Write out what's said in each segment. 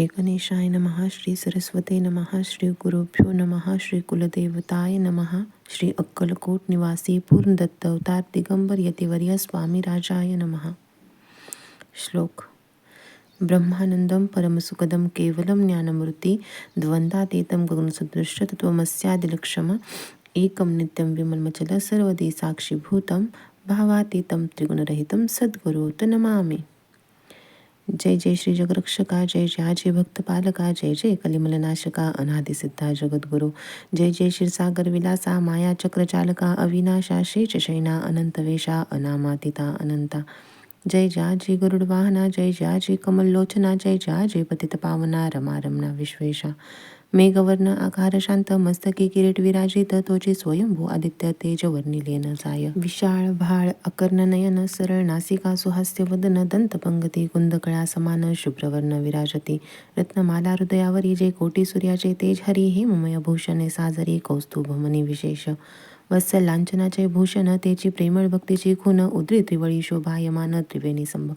श्री गणेशाय नमः श्री सरस्वते नमः श्री गुरुभ्यो नमः श्री कुलदेवताय नमः श्री अक्कलकोट निवासी पूर्णदत्त अवतार दिगंबर यतिवर्य स्वामी राजाय नमः। श्लोक। ब्रह्मानन्दं परमसुखदं केवलं ज्ञानमूर्ती द्वंद्वातीतं गगनसदृश्यतत्त्वमस्यादिलक्षम एकं नित्यं विमलमचल सर्वदी साक्षीभूतं भावातीतं त्रिगुणरहितं सद्गुरुत नमामि। जय जय श्री जगरक्षका जय जय आजी भक्त पालका जय जय कलिमलनाशका अनादिसिद्धा जगद्गुरु जय जय क्षीरसागर विलासा माया चक्रचालका अविनाशा शेष शैना अनंतवेशा अनामातिता अनंता। जय जा जी गुरुडवाहना जय जा जी कमललोचना जय जा जय पतित पावना रमा रमना विश्वेशा। मेघवर्ण आकार शांत मस्तकी किरीट विराजित तोचे स्वयंभू आदित्य तेज वर्णिलेन जाय विशाळ भाळ अकर्ण नयन सरळ नासिका सुहास्य वदन दंतपंगती कुंदकळा समान शुभ्रवर्ण विराजती। रत्नमाला हृदयावरी जे कोटी सूर्याचे तेज हरी हे मुमय भूषणे साजरी कौस्तुभमनी विशेष। वत्सल लांछनाचे भूषण तेची प्रेमळ भक्तीची खून उद्री त्रिवळी शोभायमान त्रिवेणी संभ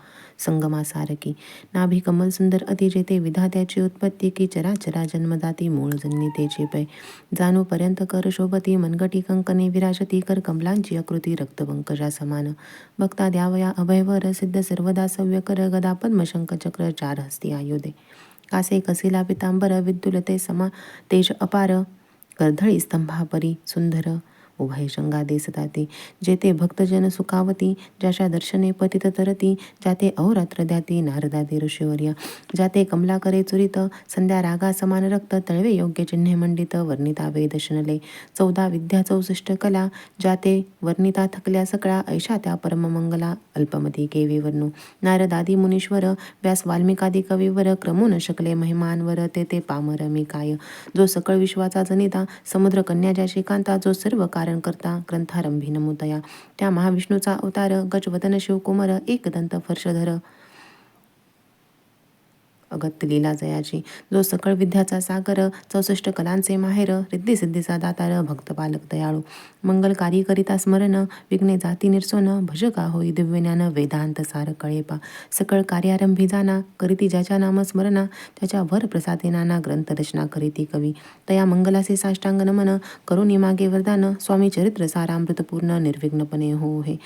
संगमासारकी नाभी कमल सुंदर अति जेते विधात्याची उत्पत्ती की चराचरा जन्मदाती मूळ जन्मी तेची पै. जाणूपर्यंत कर शोभती मनगटी कंकने विराजती कर कमलांची आकृती रक्तपंकजा समान. भक्ता द्यावया अभयवर सिद्ध सर्वदा सव्य कर गदा पद्मशंक चक्र चार हस्ती आयुधे. कासे कसिला पितांबर विद्युलते समा तेज अपार कर्धळी स्तंभापरी सुंदर उभय शंगा देसताती जेते भक्तजन सुखावती ज्याशा दर्शने पतित तरती जाते अहोरात्र द्याती नारदादी ऋषीवर्य जाते कमला करे चुरित संध्या रागा समान रक्त तळवे योग्य चिन्हे मंडित वर्णिता वेदशनले चौदा विद्या चौसष्ट कला जाते वर्णिता थकल्या सकळा ऐशा त्या परममंगला अल्पमती केवी वर्णू नारदादी मुनीश्वर व्यास वाल्मिकादी कवीवर क्रमू न शकले महिमानवर ते ते पामर मी काय जो सकळ विश्वाचा जनिता समुद्र कन्या ज्याशी कांता जो सर्व कारण करता ग्रंथारंभी नमुदया. त्या महाविष्णूचा अवतार गजवदन शिवकुमार एकदंत फर्षधर अगत्य लीला जयाची. जो सकळ विद्याचा सागर चौसष्ट कलांचे माहेर रिद्धी सिद्धीचा दातार भक्त पालक दयाळू. मंगलकारी करिता स्मरण विघ्ने जाती निरसोन भजका होई दिव्यज्ञान वेदांत सार कळेपा. सकळ कार्यारंभी जाना करीती ज्याच्या नाम स्मरणा त्याच्या वर प्रसादे नाना ग्रंथ रचना करीती कवी. तया मंगलासे साष्टांग नमन करुणी मागे वरदान स्वामी चरित्र सारामृतपूर्ण निर्विघ्नपणे हो हे.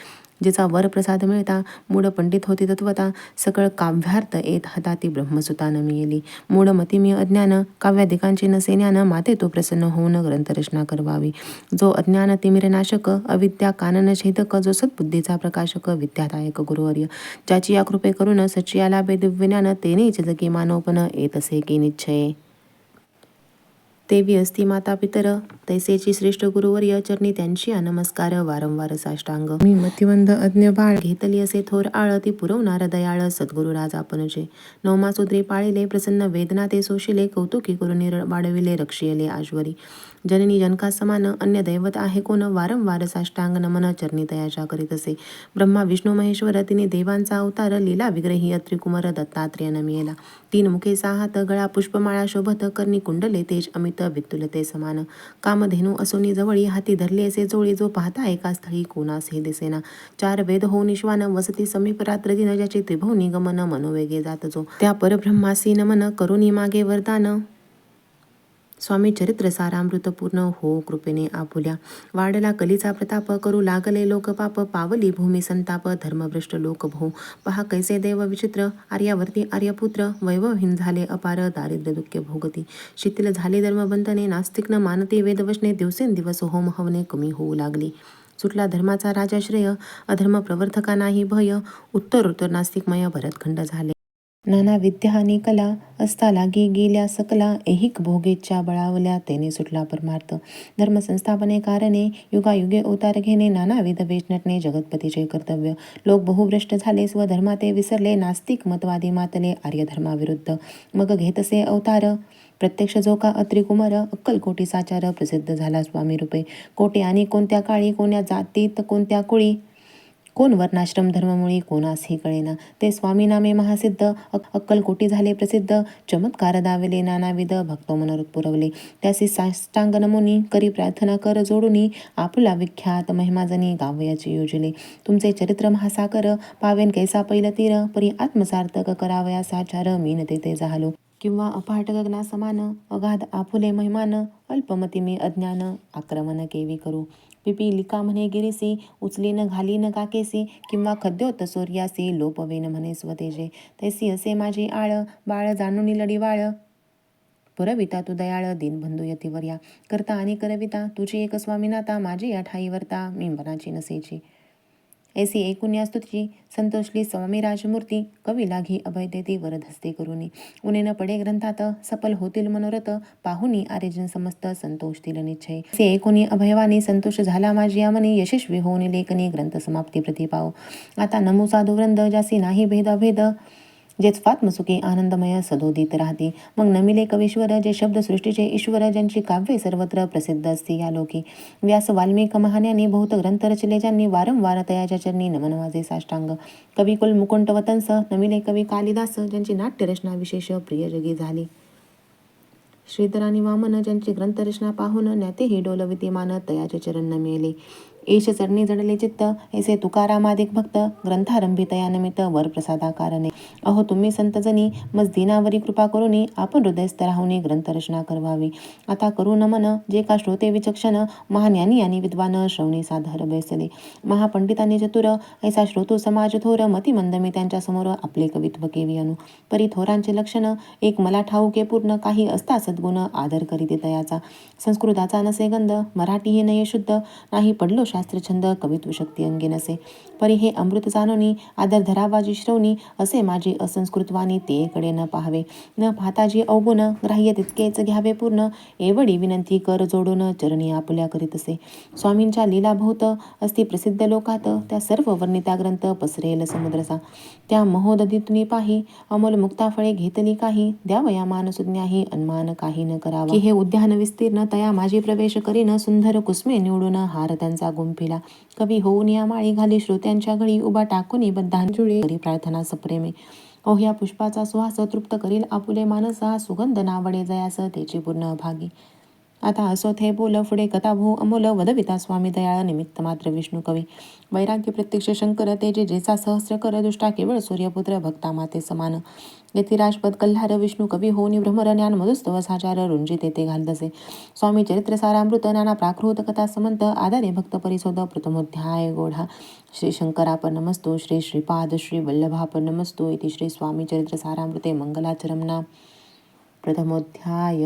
जिचा वरप्रसाद मिळता मूढ पंडित होती तत्वता सकळ काव्यार्थ येत हताती ब्रह्मसुता न मिळेली मूढ मतिमी अज्ञान काव्याधिकांची नसेन्यान माते तो प्रसन्न होऊन ग्रंथरचना करवावी. जो अज्ञान तिमिरनाशक अविद्या कानन छेदक जो सद्बुद्धीचा प्रकाशक विद्यादायक गुरुवर्य. ज्याची या कृपे करून सचियाला लाभे दिव्यज्ञान तेनेच जगी येत असे की निश्चये देवी असती माता पितर तैसेची श्रेष्ठ गुरुवर्य चरणी त्यांची नमस्कार वारंवार साष्टांग. मी मतिवंद अज्ञ बाळ घेतली असे थोर आळ ती पुरवणार दयाळ सद्गुरु राजा आपणचे नवमा सुद्रे पाळिले प्रसन्न वेदना ते सोशिले कौतुकी करून वाढविले रक्षियले आश्वरी. जननी जनका समान अन्य दैवत आहे कोण? वारंवार साष्टांग नमन चरणी तयाच्या करीत असे. ब्रह्मा विष्णू महेश्वर तिने देवांचा अवतार लीला विग्रही अत्रिकुमार दत्तात्रेय नमियेला. तीन मुखे साहात गळा पुष्पमाळा शोभत कर्णी कुंडले तेज अमित वित्तुलते समान. कामधेनू असोनी जवळी हाती धरले असे जोळी जो पाहता एका स्थळी कोणास हे दिसेना. चार वेद हो निश्वान वसती समीप रात्र दिन ज्याचे त्रिभुवनी गमन मनोवेगे जात जो. त्या परब्रह्मासी नमन करुणी मागे वरदान. स्वामी चरित्र सारामृतपूर्ण हो कृपेने आपुल्या. वाढला कलीचा प्रताप करू लागले लोक पाप. पावली भूमी संताप धर्मभ्रष्ट लोक भो. पहा कैसे देव विचित्र आर्यावर्ती आर्यपुत्र. वैभवहीन झाले अपार दारिद्र्य दुःख भोगती. शिथिल झाले धर्मबंधने नास्तिक न मानती वेदवशने दिवसेंदिवस होम हवने कमी होऊ लागली. सुटला धर्माचा राजाश्रय अधर्म प्रवर्तका नाही भय. उत्तर उत्तर नास्तिकमय भरतखंड झाले. नाना विद्या आणि कला असता लागी गेल्या सकला ऐहिक भोगेच्या बळावल्या तेने सुटला परमार्थ. धर्मसंस्थापने कारणे युगायुगे अवतार घेणे नानाविध वेश जगतपतीचे कर्तव्य. लोक बहुभ्रष्ट झाले स्वधर्मा ते विसरले नास्तिक मतवादी मातले आर्यधर्माविरुद्ध. मग घेतसे अवतार. प्रत्यक्ष जो का अत्रिकुमार अक्कलकोटी साचार प्रसिद्ध झाला स्वामी रूपे कोटे आणि कोणत्या काळी कोण्या जातीत कोणत्या कुळी? कोण वर्णाश्रम कोणास कोणासही कळेना. ते स्वामीनामे महासिद्ध महासिद्ध अक्कलकोटी झाले प्रसिद्ध चमत्कार दाविले नानाविध भक्त मनोरथ पुरवले. त्यासी साष्टांग नमुनी करी प्रार्थना कर जोडुनी आपला विख्यात महिमाजनी गावयाचे योजले. तुमचे चरित्र महासाकर पावेन कैसा पैल तीर परी आत्मसार्थक करावया साचार मीन तेथे झालो किंवा अपाट गगना समान अगाध आफुले महिमान अल्पमती मी अज्ञान आक्रमण केवी करू. पिपीलिका म्हणे गिरीसी उचलीनं घाली न काकेसी किंवा खद्योत सोर्यासी लोपवेन म्हणे स्वतेजे तैसी असे माझे आळ बाळ जाणून लढी वाळ. पुरविता तू दयाळ दीनबंधू यतिवर्या. करता आणि करविता तुझी एक स्वामीनाता माझी या ठाईवरता मी मनाची नसेची. ऐसी ऐकुन्या स्तुती संतोषली स्वामी राजमूर्ती कवी घी अभय देती वरद हस्ते करुनी उने न पडे ग्रंथात सफल होतील मनोरथ पाहुनी आरेजन समस्त संतोष तिल निश्चय. ऐसे ऐकुनी अभयवानी संतोष झाला माझी यामनी यशस्वी होऊन लेखनी ग्रंथ समाप्ती प्रतिपाव. आता नमो साधू वृंद जासी नाही भेद जेच जे स्वात्मसुखी आनंदमय सदोदित राहते. मग नमिले कवीश्वर जे शब्दसृष्टीचे ईश्वर ज्यांची काव्ये सर्वत्र प्रसिद्ध असते या लोकी. व्यास वाल्मिक महान्यांनी बहुत ग्रंथ रचले ज्यांनी वारंवार तयाच्या चरणी नमनवाजे साष्टांग. कविकुल मुकुंटवतंस नमिले कवी कालिदास ज्यांची नाट्यरचना विशेष प्रिय जगी झाली. श्रीधर वामन ज्यांची ग्रंथरचना पाहून ज्ञातेही डोलविते मान तयाचे चरण मेले एष चरणी जडले चित्त ऐसे तुकारामादिक भक्त ग्रंथारंभी निमित्त वर कारणे अहो तुम्ही संतजनी मज दिनावरी कृपा करुनी आपण हृदयस्तराहुनी ग्रंथरचना करवावी आता करू नमन जे का श्रोते विचक्षण महाज्ञानी आणि विद्वान श्रवणी साधर बैसले महापंडितांनी चतुर ऐसा श्रोतो समाज थोर मतिमंद मी त्यांच्यासमोर आपले कवित्व केवी अनु परी थोरांचे लक्षण एक मला ठाऊके पूर्ण काही असता सद्गुण आदर करीते तयाचा संस्कृताचा नसे गंध मराठी हे नये शुद्ध नाही पडलो शास्त्रछंद कवित्व शक्ती अंगे नसे परी हे अमृत जाणोनी आदर धरावाजी श्रवणी असे माझी असंस्कृतवाणी तेकडे न पाहावे. न पाहता जे अवगुण ग्राह्य तितकेच घ्यावे पूर्ण. एवढी विनंती कर जोडून चरणी आपल्या करीत असे. स्वामींच्या लीलाभोवत असती प्रसिद्ध लोकात त्या सर्व वर्णिता ग्रंथ पसरेल समुद्रसा. त्या महोदधीतुनी पाही अमोल मुक्ता फळे घेतली काही द्यावया मानसुज्ञाही अनमान काही न करावा. की हे उद्यान विस्तीर्ण तया माझी प्रवेश करीन सुंदर कुसमे निवडून हार त्यांचा गुण गुंफिला कवी होऊन या माळी घाली श्रोत्यांच्या गळी उभा टाकून बद्धांजुळी करी. प्रार्थना सप्रेमे. या पुष्पाचा सुहास तृप्त करील. आपुले मानस हा सुगंध नावडे जयास. त्याची पूर्ण भागी. आता असो थे बोल पुढे कथा भू अमोल वदविता स्वामी दयाळ निमित्त मात्र विष्णू कवी. वैराग्य प्रत्यक्ष शंकर तेजे जेचा सहस्र कर दुष्टा केवळ सूर्यपुत्र भक्ता माते समान. यतिराजपद कल्हार विष्णू कवी हो निभ्रमर ज्ञान मधुस्तव साचार रुंजी तेथे घालदसे. स्वामी चरित्र सारामृत नाना प्राकृत कथा समंत आधारे भक्त परिसोद प्रथमोध्याय गोढा. श्री शंकरापर नमस्तो श्री श्रीपाद श्री वल्लभापर नमस्तो इति श्री स्वामी चरित्र सारामृते मंगलाचरमना. प्रथमोध्याय.